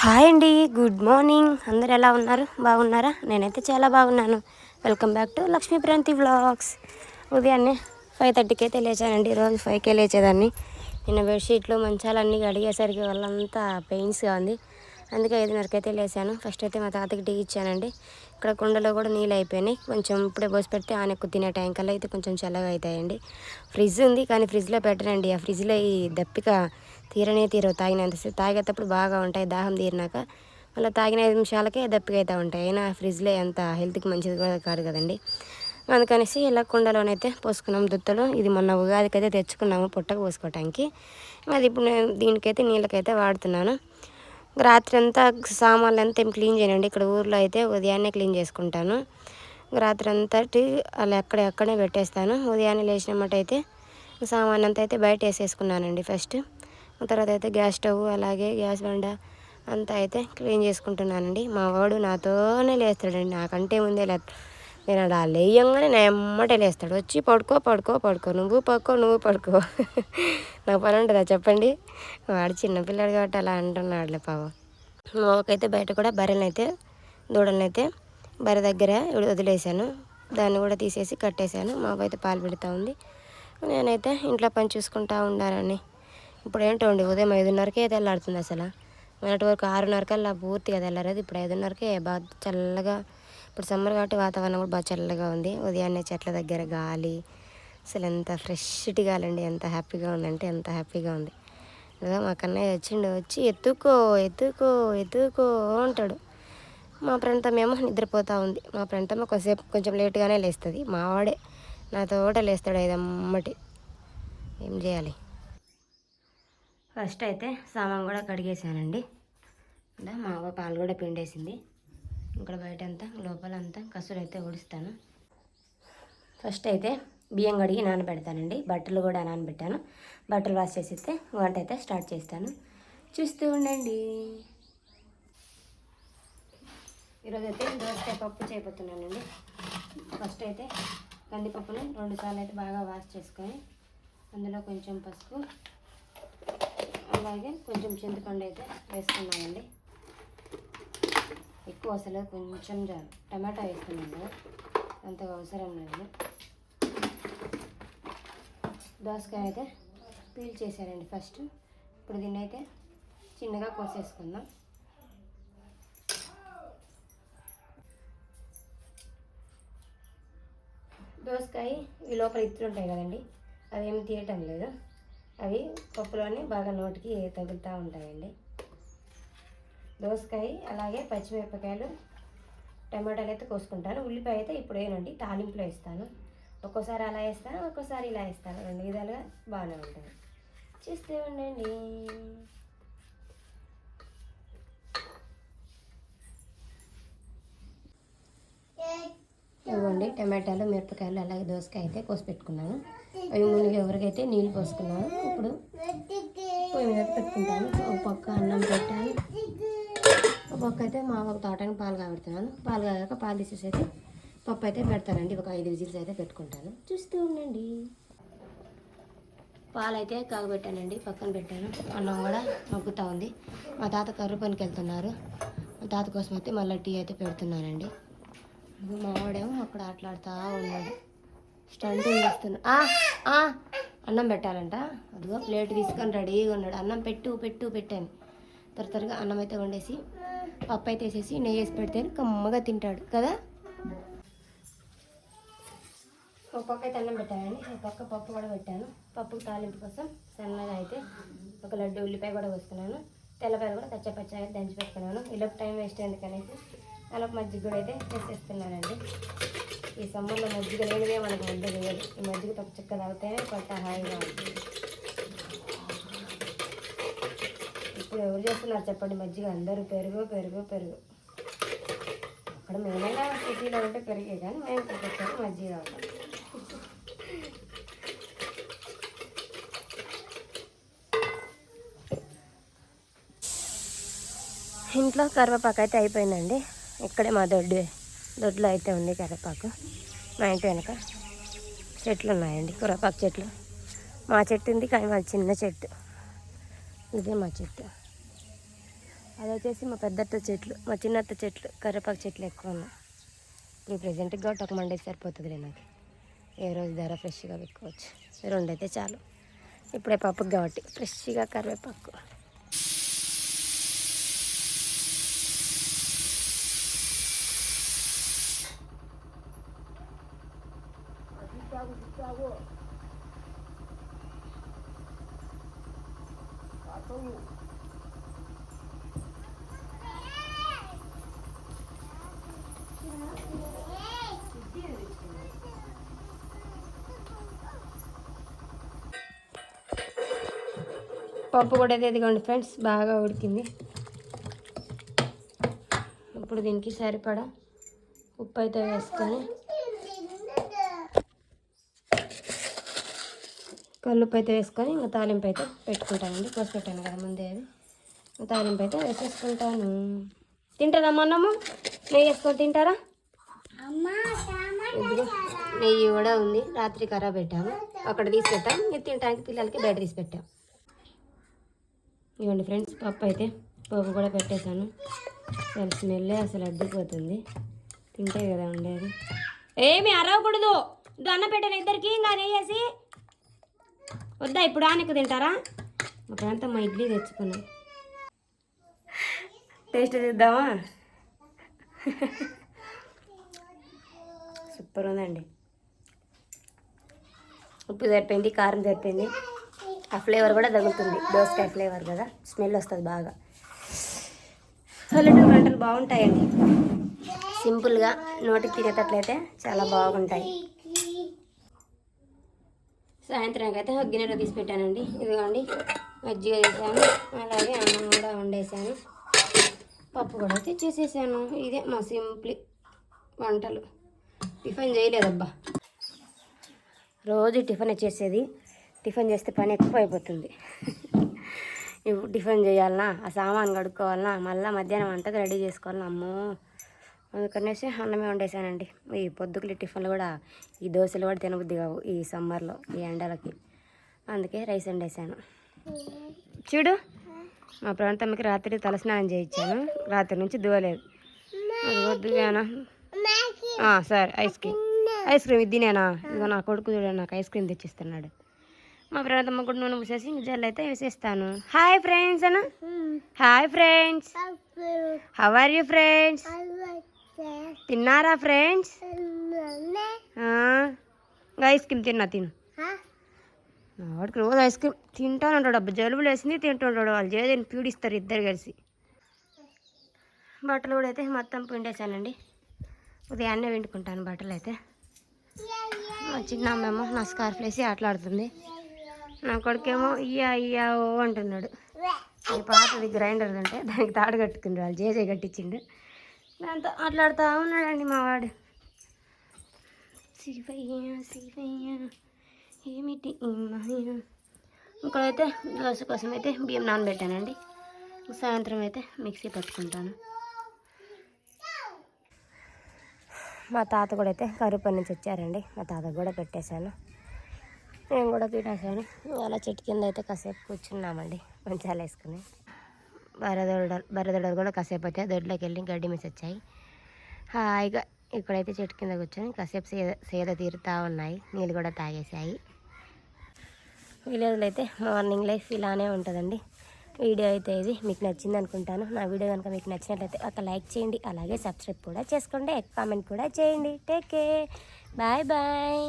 Hi అండి good morning. అందరు ఎలా ఉన్నారు? బాగున్నారా? నేనైతే చాలా బాగున్నాను. Welcome back to Lakshmi Pranthi vlogs. ఉదయాన్నే ఫైవ్ థర్టీకి అయితే లేచానండి రోజు ఫైవ్కే లేచేదాన్ని. నిన్న బెడ్షీట్లు మంచాలన్నీ కడిగేసరికి వాళ్ళంతా పెయిన్స్గా ఉంది. అందుకే ఐదున్నరకి అయితే లేచాను ఫస్ట్ అయితే మా తాతకి టీ ఇచ్చానండి. ఇక్కడ కుండలో కూడా నీళ్ళు అయిపోయినాయి. కొంచెం ఇప్పుడే పోసి పెడితే ఆనెక్కు తినే టైం అయితే కొంచెం చల్లగా అవుతాయండి. ఫ్రిడ్జ్ ఉంది కానీ ఫ్రిడ్జ్లో పెట్టనండి. ఆ ఫ్రిడ్జ్లో ఈ దప్పిక తీరనే తీరవు. తాగినంతసేపు తాగేటప్పుడు బాగా ఉంటాయి. దాహం తీరినాక మళ్ళీ తాగిన ఐదు నిమిషాలకే దప్పిక అవుతూ ఉంటాయి. అయినా ఫ్రిడ్జ్లో ఎంత హెల్త్కి మంచిది కూడా కాదు కదండి. అందుకనేసి ఇలా కుండలోనైతే పోసుకున్నాం. దుత్తలు ఇది మొన్న ఉగాదికైతే తెచ్చుకున్నాము పుట్టకు పోసుకోవటానికి. అది ఇప్పుడు నేను దీనికైతే నీళ్ళకైతే వాడుతున్నాను. రాత్రి అంతా సామాన్లు అంతా ఏం క్లీన్ చేయనండి. ఇక్కడ ఊర్లో అయితే ఉదయాన్నే క్లీన్ చేసుకుంటాను. రాత్రి అంతటి అలా ఎక్కడ ఎక్కడే పెట్టేస్తాను. ఉదయాన్నే లేచినమాట అయితే సామాన్ అంతా అయితే బయట వేసేసుకున్నానండి ఫస్ట్. తర్వాత అయితే గ్యాస్ స్టవ్ అలాగే గ్యాస్ బండ అంతా అయితే క్లీన్ చేసుకుంటున్నానండి. మా వాడు నాతోనే లేస్తాడండి. నాకంటే ముందే లేదు నేను అలా లేయంగానే నా ఎమ్మటే లేస్తాడు. వచ్చి పడుకో పడుకో పడుకో. నువ్వు పడుకో నువ్వు పడుకో. నాకు పని ఉంటుందా చెప్పండి? వాడు చిన్నపిల్లాడు కాబట్టి అలా అంటున్నాడులే పాపం. మాకైతే బయట కూడా బర్రెలనైతే దూడలనైతే బర్రె దగ్గర వదిలేసాను దాన్ని కూడా తీసేసి కట్టేశాను. అయితే పాలు పెడతా ఉంది. నేనైతే ఇంట్లో పని చూసుకుంటా ఉండాలని ఇప్పుడు ఏంటండి ఉదయం ఐదున్నరకే తెల్లాడుతుంది అసలు. మొన్నటి వరకు ఆరున్నరకల్లా పూర్తిగా తెల్లారేది ఇప్పుడు ఐదున్నరకే బాగా చల్లగా ఇప్పుడు సమ్మర్ కాబట్టి వాతావరణం కూడా బాగా చల్లగా ఉంది. ఉదయాన్నే చెట్ల దగ్గర గాలి అసలు ఎంత ఫ్రెష్ గాలండి ఎంత హ్యాపీగా ఉందంటే ఎంత హ్యాపీగా ఉంది. లేదా మా కన్నయ్య వచ్చిండు వచ్చి ఎత్తుకో ఎత్తుకో ఎత్తుకో అంటాడు. మా ప్రాంతమేమో నిద్రపోతూ ఉంది. మా ప్రాంతం కొంచెంసేపు కొంచెం లేట్గానే లేస్తుంది. మావాడే నా తోట లేస్తాడు ఐదమ్మటి. ఏం చేయాలి? ఫస్ట్ అయితే సామాన్ కూడా కడిగేసానండి ఇలా మా అవ్వ పాలు కూడా పిండేసింది. ఇక్కడ బయట అంతా లోపల అంతా కసులు అయితే ఊడిస్తాను. ఫస్ట్ అయితే బియ్యం కడిగి నానబెడతానండి. బట్టలు కూడా నానబెట్టాను. బట్టలు వాష్ చేసిస్తే వంట అయితే స్టార్ట్ చేస్తాను. చూస్తూ ఉండండి. ఈరోజు అయితే దోసకాయ పప్పు చేయబోతున్నానండి. ఫస్ట్ అయితే కందిపప్పుని రెండు సార్లు అయితే బాగా వాష్ చేసుకొని అందులో కొంచెం పసుపు అలాగే కొంచెం చింతపండు అయితే వేసుకున్నామండి. ఎక్కువ అసలు కొంచెం చాలు టమాటా వేస్తున్నాను. అంత అవసరం లేదు. దోసకాయ అయితే పీల్ చేశానండి ఫస్ట్. ఇప్పుడు దీన్ని అయితే చిన్నగా కోసేసుకుందాం. దోసకాయ ఈ లోపల ఇత్తులు ఉంటాయి కదండి అవి ఏమి తీయటం లేదు. అవి పప్పులోనే బాగా నోటికి తగులుతూ ఉంటాయండి. దోసకాయ అలాగే పచ్చిమిరపకాయలు టమాటాలు అయితే కోసుకుంటాను. ఉల్లిపాయ అయితే ఇప్పుడు వేయనండి తాలింపులో వేస్తాను. ఒక్కోసారి అలా వేస్తాను ఒక్కోసారి ఇలా వేస్తాను. రెండు విధాలుగా బాగానే ఉంటుంది చూస్తూ ఉండండి. ఇవ్వండి టమాటాలు మిరపకాయలు అలాగే దోసకాయ అయితే కోసి పెట్టుకున్నాను. అవి మునిగి ఎవరికైతే నీళ్ళు పోసుకున్నాను ఇప్పుడు పొయ్యి మీద పెట్టుకుంటాను. ఒక పక్క అన్నం పెట్టాను. ఒక పక్క అయితే మా ఒక తోటకి పాలు కాబెడుతున్నాను. పాలు కాగాక పాలు తీసేసి అయితే పప్పు అయితే పెడతానండి. ఒక ఐదు విజిల్స్ అయితే పెట్టుకుంటాను. చూస్తూ ఉండండి. పాలు అయితే కాగబెట్టానండి. పక్కన పెట్టాను. అన్నం కూడా మగ్గుతూ ఉంది. మా తాత కర్రు పనికి వెళ్తున్నారు మా తాత కోసం అయితే మళ్ళీ టీ అయితే పెడుతున్నానండి. మా వాడేమో అక్కడ ఆటలాడుతూ ఉన్నాడు. స్టంట్ చేస్తున్నా అన్నం పెట్టాలంట. అదిగో ప్లేట్ తీసుకొని రెడీగా ఉన్నాడు. అన్నం పెట్టు పెట్టు పెట్టాను. త్వర త్వరగా అన్నం అయితే వండేసి పప్పు అయితే వేసేసి నెయ్యి వేసి పెడితే కమ్మగా తింటాడు. కదా? ఒక పక్క అయితే అన్నం పెట్టానండి. ఒక పక్క పప్పు కూడా పెట్టాను. పప్పు తాలింపు కోసం సన్నగా అయితే ఒక లడ్డు ఉల్లిపాయ కూడా వస్తున్నాను తెల్లపాయలు కూడా కచ్చపచ్చగా దంచి పెట్టుకున్నాను. ఇలా టైం వేస్ట్ ఎందుకనేసి కలప మజ్జిగ కూడా అయితే చేసేస్తున్నానండి. ఈ సమ్మర్లో మజ్జిగ లేనిదే మనకు ముద్ద లేదు. ఈ మజ్జిగ తప్ప చిక్క తాగితేనే కొత్త హాయిగా ఉంటుంది. ఇప్పుడు ఎవరు చేస్తున్నారు చెప్పండి? మజ్జిగ అందరూ పెరుగు పెరుగు పెరుగు. అక్కడ మేమైనా సిటీలో ఉంటే పెరిగే కానీ మేము ఇక్కడికి మజ్జిగ ఉంటాం ఇంట్లో కరివేపాకు అయితే అయిపోయిందండి. ఇక్కడే మా దొడ్డు దొడ్లో అయితే ఉంది కరివేపాకు మా ఇంటి వెనక చెట్లు ఉన్నాయండి కరివేపాకు చెట్లు. మా చెట్టు ఉంది కానీ మా చిన్న చెట్టు. ఇదే మా చెట్టు. అది వచ్చేసి మా పెద్దత్త చెట్లు మా చిన్నత్త చెట్లు కరివేపాకు చెట్లు ఎక్కువ ఉన్నాయి. ఇప్పుడు ప్రజెంట్కి కాబట్టి ఒక మండే సరిపోతుందిలే నాకు. ఏ రోజు ధర ఫ్రెష్గా పెట్టుకోవచ్చు. రెండు అయితే చాలు. ఇప్పుడే పప్పుకి కాబట్టి ఫ్రెష్గా కరివేపాకు పప్పు కూడా అయితే ఇదిగోండి ఫ్రెండ్స్ బాగా ఉడికింది. ఇప్పుడు దీనికి సరిపడా ఉప్పు అయితే వేసుకొని కల్లుప్పు అయితే వేసుకొని ఇంకా తాలింపు అయితే పెట్టుకుంటానండి. కోసి పెట్టాను కదా ముందే అది. తాలింపు అయితే వేసేసుకుంటాను. తింటారా అన్నము నెయ్యి వేసుకొని తింటారా? నెయ్యి కూడా ఉంది. రాత్రి ఖరాబ్ పెట్టాము. అక్కడ తీసి పెట్టాం ఇది తినడానికి పిల్లలకి బయట తీసి పెట్టాం. ఇవ్వండి ఫ్రెండ్స్ పప్పు అయితే పప్పు కూడా పెట్టేశాను. అసలు స్మెల్ అసలు అడ్డిపోతుంది తింటే కదా ఉండేది. ఏమి అరవకూడదు. అన్న పెట్టాను ఇద్దరికి. ఇంకా నెయ్యేసి వద్దా ఇప్పుడు ఆనకు తింటారా? మా ప్రాంతం మా ఇడ్లీ తెచ్చుకున్నాం. టేస్ట్ చూద్దామా? సూపర్ ఉందండి. ఉప్పు సరిపోయింది కారం సరిపోయింది. ఆ ఫ్లేవర్ కూడా తగులుతుంది. దోసకాయ ఫ్లేవర్ కదా స్మెల్ వస్తుంది బాగా. పల్లెటూరు వంటలు బాగుంటాయండి. సింపుల్గా నోటికి తినేటట్లయితే చాలా బాగుంటాయి. సాయంత్రానికి అయితే గిన్నెలో తీసి పెట్టానండి. ఇదిగోండి మజ్జిగ చేశాను అలాగే అన్నం కూడా వండేసాను. పప్పు కూడా అయితే చేసేసాను ఇదే మా సింప్లీ వంటలు. టిఫిన్ చేయలేదబ్బా. రోజు టిఫిన్ చేసేది టిఫిన్ చేస్తే పని ఎక్కువ అయిపోతుంది ఇప్పుడు టిఫిన్ చేయాలనా? ఆ సామాన్ కడుక్కోవాలనా? మళ్ళీ మధ్యాహ్నం వంటకు రెడీ చేసుకోవాలన్నా అమ్మో! అందుకనేసి అన్నమే వండేసానండి. ఈ పొద్దుకులు టిఫిన్లు కూడా ఈ దోశలు కూడా తినబుద్ధి కావు ఈ సమ్మర్లో ఈ ఎండలకి. అందుకే రైస్ వండేసాను. చూడు మా ప్రాంతంకి రాత్రి తలస్నానం చేయించాను. రాత్రి నుంచి దువ్వలేదు. వద్దు సరే ఐస్ క్రీమ్. ఐస్ క్రీమ్ ఇది నేనా ఇదిగో నా కొడుకు చూడండి నాకు ఐస్ క్రీమ్ తెచ్చిస్తున్నాడు. మా ప్రాంతమ్మ కూడా నూనె పూసేసి జల్లు అయితే వేసేస్తాను. హాయ్ ఫ్రెండ్స్ అన్న. Hi friends. How are you friends తిన్నారా ఫ్రెండ్స్? ఐస్ క్రీమ్ తిన్నా తిను. వాడికి రోజు ఐస్ క్రీమ్ తింటానంటాడు అబ్బా జలుబులు వేసింది తింటుంటాడు వాళ్ళు చేదని పీడిస్తారు ఇద్దరు కలిసి. బట్టలు కూడా అయితే మొత్తం పిండేశానండి. ఉదయాన్నే విండుకుంటాను బట్టలు అయితే. మా చిన్న అమ్మేమో నా స్కార్ఫ్ వేసి ఆటలాడుతుంది. నా కొడుకేమో ఇయ్యా ఇయ్యా ఓ అంటున్నాడు. ఈ పాతది గ్రైండర్ అంటే దానికి తాడు కట్టుకుండు వాళ్ళు జేజే కట్టించిండు. దాంతో మాట్లాడుతూ ఉన్నాడండి మావాడు శివయ్య శివయ్య ఏమిటి ఈ ఇక్కడైతే దోశ కోసం అయితే బియ్యం నానబెట్టానండి. సాయంత్రం అయితే మిక్సీ పట్టుకుంటాను. మా తాత కూడా అయితే కరుపని నుంచి వచ్చారండి. మా తాత కూడా పెట్టేశాను. నేను కూడా తినేసాను అలా చెట్టు కింద అయితే కాసేపు కూర్చున్నామండి. మంచాలు వేసుకుని. బరదొడ బరదొడలు కూడా కాసేపు వచ్చాయి దొడ్లోకి వెళ్ళి గడ్డి మిస్ వచ్చాయి హాయిగా ఇక్కడైతే చెట్టు కింద కూర్చొని కాసేపు సేద సేద తీరుతూ ఉన్నాయి. నీళ్ళు కూడా తాగేసాయి విలేజ్లో అయితే మార్నింగ్ లైఫ్ ఇలానే ఉంటుందండి. వీడియో అయితే ఇది మీకు నచ్చింది అనుకుంటాను. నా వీడియో కనుక మీకు నచ్చినట్లయితే ఒక లైక్ చేయండి. అలాగే సబ్స్క్రైబ్ కూడా చేసుకోండి. కామెంట్ కూడా చేయండి. Take care. Bye bye.